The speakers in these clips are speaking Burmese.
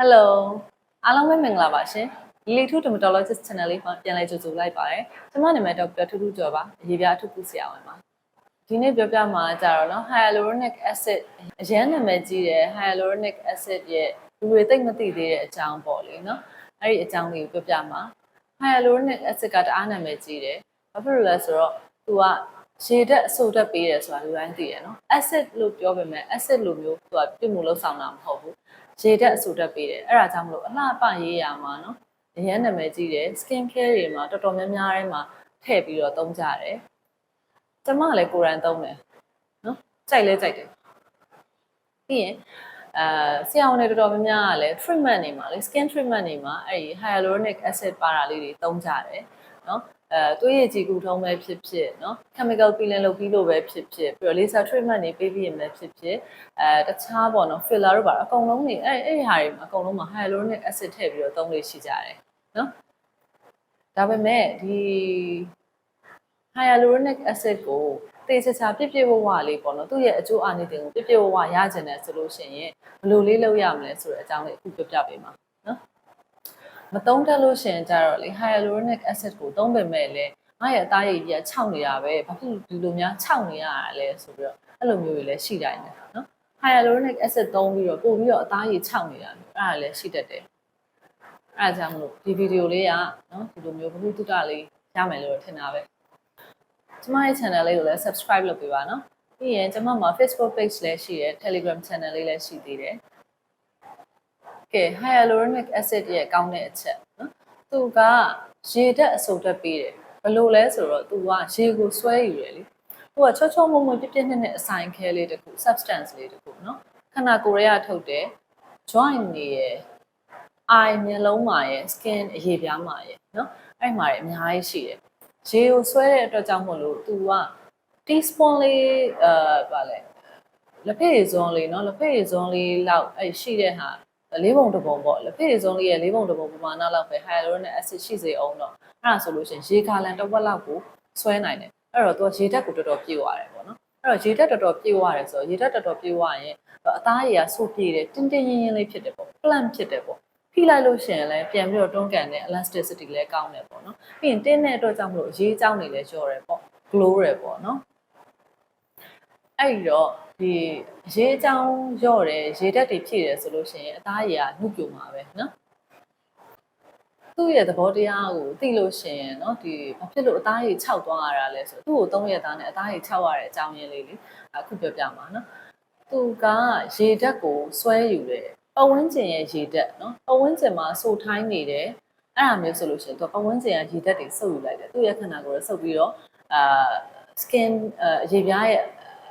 Hello အားလုံးပဲမင်္ဂလာပါရှင် Lily Two Dermatologist Channel လေးမှာပြန်လည်ကြိုဆိုလိုက်ပါတယ်ကျွန်မနာမည်ဒေါက်တာထူးထူးကျော်ပါအရေးပြအထူးကုဆရာဝန်ပါဒီနေ့ပြောပြမှာကြတော့နော် hyaluronic acid အရန်နာမည်ကြီးတဲ့ hyaluronic acid ရဲ့လူတွေသိမ့်မသိသေးတဲ့အကြောင်းပေါ့လေနော်အဲ့ဒီအကြောင်းလေးကိုပြောပြမှာ hyaluronic acid ကတအားနာမည်ကြီးတယ်ဘာဖြစ်လို့လဲဆိုတော့သူကရေဓာတ်အဆိုဓာတ်ပေးတယ်ဆိုတာလူတိုင်းသိရနော် acid လို့ပြောပေမဲ့ acid လိုမျိုးသူကပြစ်မှုလို့ဆောင်တာမဟုတ်ဘူး ရေဓာတ်အဆိုဓာတ်ပေးတယ်အဲ့ဒါကြောင့်မလို့အလှပရေးရမှာနော်အရန်နာမည်ကြီးတယ် skin care တွေမှာတော်တော်များများထဲမှာထည့်ပြီးတော့သုံးကြတယ်ကျမလည်းကိုယ်တိုင်သုံးတယ်နော်ကြိုက်လဲကြိုက်တယ်ပြီးရင်အဲဆရာဝန်တွေတော်တော်များများကလည်း treatment တွေမှာလေ skin treatment တွေမှာအဲ့ဒီ hyaluronic acid ပါတာလေးတွေသုံးကြတယ်နော် အဲသွေးရည်ကြည်ကူထုံးပဲဖြစ်ဖြစ်နော် chemical peeling လုပ်ပြီးလို့ပဲဖြစ်ဖြစ်ပြီးတော့ laser treatment တွေပေးပြီးရင်ပဲဖြစ်ဖြစ်အဲတခြားပေါ့နော် filler တို့ပါတော့အကုန်လုံးနေအဲ့အဲ့ဒီဟာတွေမှာအကုန်လုံးမှာ hyaluronic acid ထည့်ပြီးတော့သုံးလို့ရှိကြတယ်နော်ဒါပေမဲ့ဒီ hyaluronic acid ကိုတေချာချာပြည့်ပြည့်ဝဝလေးပေါ့နော်သူ့ရဲ့အကျိုးအာနိသင်ကိုပြည့်ပြည့်ဝဝရကျင်တယ်ဆိုလို့ရှိရင်ဘယ်လိုလေးလုပ်ရမလဲဆိုတဲ့အကြောင်းလေးအခုပြောပြပေးမှာနော် မသုံးတတ်လို့ရှိရင်ကြတော့လေ hyaluronic acid ကိုသုံးပေမဲ့လည်းငါရဲ့အသားရည်ကြီးကခြောက်နေတာပဲဘာဖြစ်လို့ဒီလိုများခြောက်နေရတာလဲဆိုပြီးတော့အဲ့လိုမျိုးတွေလည်းရှိတိုင်းတယ်နော် hyaluronic acid သုံးပြီးတော့ပို့ပြီးတော့အသားရည်ခြောက်နေတာမျိုးအဲ့ဒါလည်းရှိတတ်တယ်အဲ့ဒါကြောင့်မလို့ဒီဗီဒီယိုလေးကနော်ဒီလိုမျိုးဘုဟုတုတလေးရမယ်လို့ထင်တာပဲကျမရဲ့ channel လေးကိုလည်း subscribe လုပ်ပေးပါနော်။ပြီးရင်ကျမမှာ Facebook page လည်းရှိတယ် Telegram channel လေးလည်းရှိသေးတယ်။ ကဲ hyaluronic acid ရဲ့ကောင်းတဲ့အချက်နော်သူကရေဓာတ်အဆုတ်ဓာတ်ပေးတယ်ဘလို့လဲဆိုတော့သူကရေကိုဆွဲယူတယ်လေသူကချောချောမွမွပြပြနဲ့နဲ့အဆိုင်ခဲလေးတခု substance လေးတခုနော်ခန္ဓာကိုယ်ရထုတ်တယ် joint နေရယ် eye မျက်လုံးမှာရယ် skin အရေပြားမှာရယ်နော်အဲ့မှာရယ်အများကြီးရှိတယ်ရေကိုဆွဲတဲ့အတွက်ကြောင့်မို့လို့သူက teaspoon လေးအာဗာလဲလက်ဖက်ရည်စုံလေးနော်လက်ဖက်ရည်စုံလေးလောက်အဲ့ရှိတဲ့ဟာ လေးပုံတစ်ပုံပေါ့လက်ဖက်ရည်စွန်းလေးရဲ့လေးပုံတစ်ပုံပမာဏလောက်ပဲ hyaluronic acid ရှိစေအောင်တော့အဲ့ဒါဆိုလို့ရှိရင်ရေဂါလန်တစ်ဝက်လောက်ကိုဆွဲနိုင်တယ်အဲ့တော့ तू ရေဓာတ်ကိုတော်တော်ပြည့်သွားတယ်ပေါ့နော်အဲ့တော့ရေဓာတ်တော်တော်ပြည့်သွားတယ်ဆိုတော့ရေဓာတ်တော်တော်ပြည့်သွားရင်အသားရည်ကဆိုးပြေးတယ်တင်းတင်းရင်းရင်းလေးဖြစ်တယ်ပေါ့ plant ဖြစ်တယ်ပေါ့ဖိလိုက်လို့ရှိရင်လည်းပြန်ပြီးတော့တွန်းကန်တဲ့ elasticity လည်းကောင်းတယ်ပေါ့နော်ပြီးရင်တင်းတဲ့အတွက်ကြောင့်မလို့ရေးကြောင်းနေလည်းလျော့တယ်ပေါ့ glow ရယ်ပေါ့နော် အဲ့ဒီတော့ဒီရေးကြောင်းလျော့တယ်ရေတက်တွေဖြည့်တယ်ဆိုလို့ရှိရင်အသားရည်ကနှုတ်ပြမှာပဲနော်သူ့ရဲ့သဘောတရားကိုသိလို့ရှိရင်เนาะဒီဘာဖြစ်လို့အသားရည်ခြောက်သွားရတာလဲဆိုတော့သူ့ကိုသုံးရက်သားနဲ့အသားရည်ခြောက်ရတဲ့အကြောင်းရင်းလေးလေအခုပြောပြမှာเนาะသူကရေတက်ကိုဆွဲယူတယ်ပဝန်းကျင်ရဲ့ရေတက်เนาะပဝန်းကျင်မှာစိုထိုင်းနေတယ်အဲ့ဒါမျိုးဆိုလို့ရှိရင်သူပဝန်းကျင်ကရေတက်တွေစုပ်ယူလိုက်တယ်သူ့ရဲ့ခန္ဓာကိုယ်ကိုစုပ်ပြီးတော့အာ skin အရေပြားရဲ့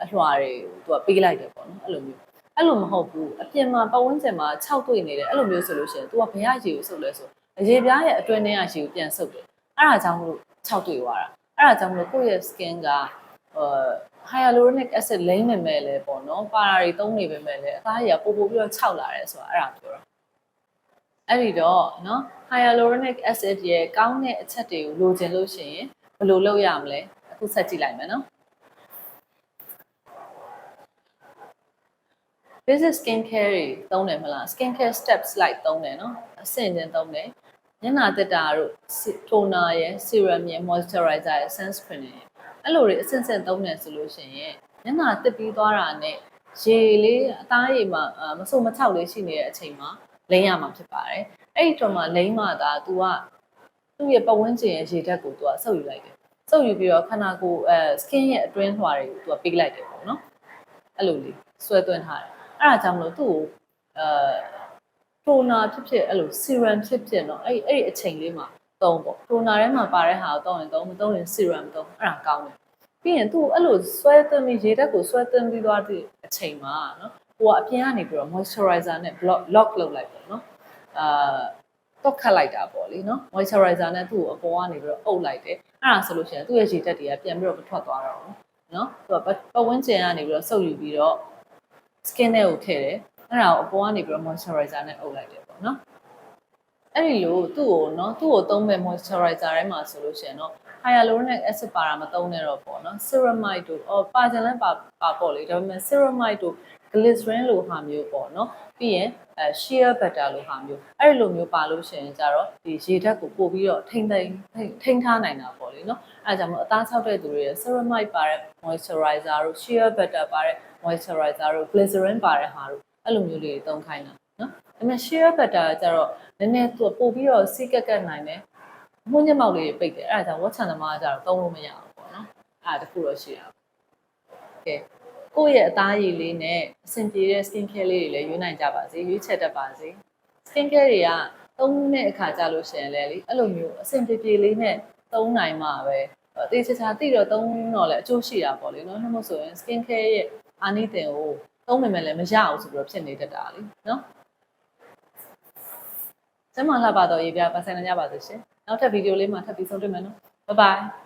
အလွှာတွေကိုသူကပေးလိုက်တယ်ပေါ့နော်အဲ့လိုမျိုးအဲ့လိုမဟုတ်ဘူးအပြင်မှာပဝန်းကျင်မှာ6တွေ့နေတယ်အဲ့လိုမျိုးဆိုလို့ရှိရင် तू ကဘယ်ရရေကိုစုပ်လဲဆိုအရေပြားရဲ့အတွင်းထဲကရေကိုပြန်စုပ်တယ်အဲ့ဒါကြောင့်မလို့6တွေ့သွားတာအဲ့ဒါကြောင့်မလို့ကိုယ့်ရဲ့ skin ကဟို hyaluronic acid လိမ့်နေမဲ့လေပေါ့နော်ပါရာတွေသုံးနေပေမဲ့လေအသားကြီးကပို့ပို့ပြီးတော့ခြောက်လာတယ်ဆိုတာအဲ့ဒါပြောတာအဲ့ဒီတော့နော် hyaluronic acid ရဲ့ကောင်းတဲ့အချက်တွေကိုလိုချင်လို့ရှိရင်ဘယ်လိုလုပ်ရမလဲအခုဆက်ကြည့်လိုက်မယ်နော် basic skin care တွေသုံးတယ်မလား skin care steps like သုံးတယ်နော်အဆင့်ချင်းသုံးတယ်ညနာတက်တာတို့ toner ရယ် serum ရယ် moisturizer ရယ် sunscreen ရယ်အဲ့လိုတွေအဆင့်ဆင့်သုံးတယ်ဆိုလို့ရှိရင်ညနာတက်ပြီးသွားတာနဲ့ရေလေးအသားရည်မှာမဆိုးမချောက်လေးရှိနေတဲ့အချိန်မှာလိမ့်ရမှာဖြစ်ပါတယ်အဲ့ဒီတော့မှလိမ့်မှသာ तू ကသူ့ရဲ့ပတ်ဝန်းကျင်ရဲ့ရေဓာတ်ကို तू ကဆုပ်ယူလိုက်တယ်ဆုပ်ယူပြီးတော့ခန္ဓာကိုယ်အဲ skin ရဲ့အတွင်းလွှာတွေကို तू ကပေးလိုက်တယ်ပေါ့နော်အဲ့လိုလေးဆွဲသွင်းထားတယ် အဲ့ဒါကြောင့်မလို့သူ့ကိုအဲတိုနာဖြစ်ဖြစ်အဲ့လို serum ဖြစ်ဖြစ်เนาะအဲ့အဲ့ဒီအချိန်လေးမှာသုံးပေါ့တိုနာထဲမှာပါတဲ့ဟာကိုသုံးရင်သုံးမသုံးရင် serum သုံးအဲ့ဒါကောင်းတယ်ပြီးရင်သူ့အဲ့လိုဆွဲသွင်းပြီးရေဓာတ်ကိုဆွဲသွင်းပြီးသွားတဲ့အချိန်မှာเนาะဟိုကအပြင်ကနေပြီးတော့ moisturizer နဲ့ block lock လုပ်လိုက်ပေါ့เนาะအာတော့ခတ်လိုက်တာပေါ့လေနော် moisturizer နဲ့သူ့ကိုအပေါ်ကနေပြီးတော့အုပ်လိုက်တယ်အဲ့ဒါဆိုလို့ရှိရင်သူ့ရဲ့ရေဓာတ်တွေကပြန်ပြီးတော့မထွက်သွားတော့ဘူးနော်သူကပတ်ဝန်းကျင်ကနေပြီးတော့စုပ်ယူပြီးတော့ skin ထဲကိုထည့်တယ်အဲ့ဒါကိုအပေါ်ကနေပြီးတော့ moisturizer နဲ့အုပ်လိုက်တယ်ပေါ့နော်အဲ့ဒီလိုသူ့ကိုနော်သူ့ကိုသုံးမဲ့ moisturizer ထဲမှာဆိုလို့ရှိရင်တော့ hyaluronic acid ပါတာမသုံးနဲ့တော့ပေါ့နော် ceramide တို့အော်ပါကြလည်းပါပါပေါ့လေဒါပေမဲ့ ceramide တို့ glycerin လိုဟာမျိုးပေါ့နော် ပြီးရင်အဲ sheer butter လို့ဟာမျိုးအဲ့ဒီလိုမျိုးပါလို့ရှိရင်ကြတော့ဒီရေဓာတ်ကိုပို့ပြီးတော့ထိမ့်သိမ့်ထိမ့်ထိန်းထားနိုင်တာပေါ့လေနော်အဲဒါကြောင့်မို့အသားဆောက်တဲ့သူတွေရဲ့ ceramide ပါတဲ့ moisturizer တို့ sheer butter ပါတဲ့ moisturizer တို့ glycerin ပါတဲ့ဟာတို့အဲ့လိုမျိုးလေးတွေသုံးခိုင်းတာနော်ဒါပေမဲ့ sheer butter ကကြတော့နည်းနည်းသူပို့ပြီးတော့စီးကက်ကက်နိုင်တယ်မှုညက်မောက်လေးတွေပိတ်တယ်အဲ့ဒါကြောင့်ဝတ်ချန်သမားကကြတော့သုံးလို့မရဘူးပေါ့နော်အဲ့ဒါတခုတော့ရှိတာကဲ ကိုယ့်ရဲ့အသားရည်လေးနဲ့အဆင်ပြေတဲ့ skin care လေးတွေလည်းရွေးနိုင်ကြပါစေရွေးချက်တတ်ပါစေ skin care တွေကသုံးတဲ့အခါကြလို့ရှိရင်လည်းလေအဲ့လိုမျိုးအဆင်ပြေပြေလေးနဲ့သုံးနိုင်မှာပဲအသေးချာချာတိတော့သုံးတော့လည်းအကျိုးရှိတာပေါ့လေနော်နှမို့ဆိုရင် skin care ရဲ့အာနိသင်ကိုသုံးမိမယ်လည်းမရအောင်ဆိုပြီးတော့ဖြစ်နေတတ်တာလေနော်ကျမလှပတော့ရေးပြပါဆိုင်နိုင်ကြပါစေရှင်နောက်ထပ်ဗီဒီယိုလေးမှာထပ်ပြီးဆုံးတွေ့မယ်နော် bye bye